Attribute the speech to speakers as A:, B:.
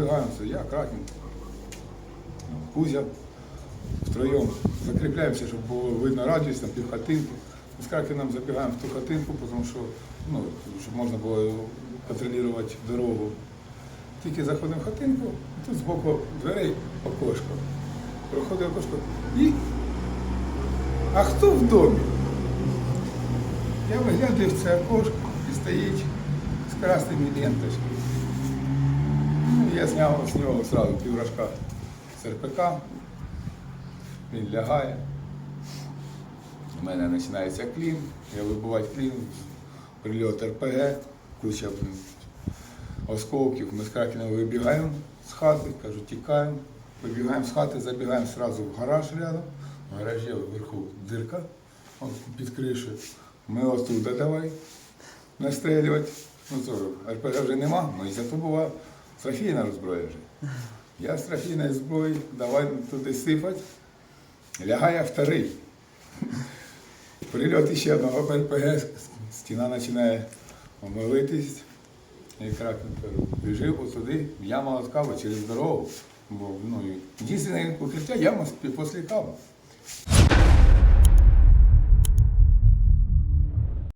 A: вибігаємо, я, Кракін, Кузя, втроєм закріпляємося, щоб було видно радість, там півхатинки. Ми з Кракеном забігаємо в ту хатинку, тому що, ну, щоб можна було контролювати дорогу. Тільки заходимо в хатинку, і тут збоку дверей окошко. Проходить окошко. І. А хто в домі? Я виглядаю в це окошко і стоїть з красними ленточками. Я зняв з нього одразу піврожка з РПК. Він лягає. У мене починається клін, я вибиваю клін, прильот РПГ, куча осколків. Ми з Кракеном вибігаємо з хати, кажу, тікаємо. Вибігаємо з хати, забігаємо одразу в гараж рядом. В гаражі вверху дирка під кришею. Ми оттуда давай настрілювати. Ну РПГ вже нема, ну і зато трофейна зброя вже. Я з трофейної зброї давай туди сипати. Лягає вторий. Прильот ще одного РПГ, стіна починає омилитись. І Кракен кажу, біжи туди, яма от кави через дорогу. Бо, ну, єдине укриття яма після кави.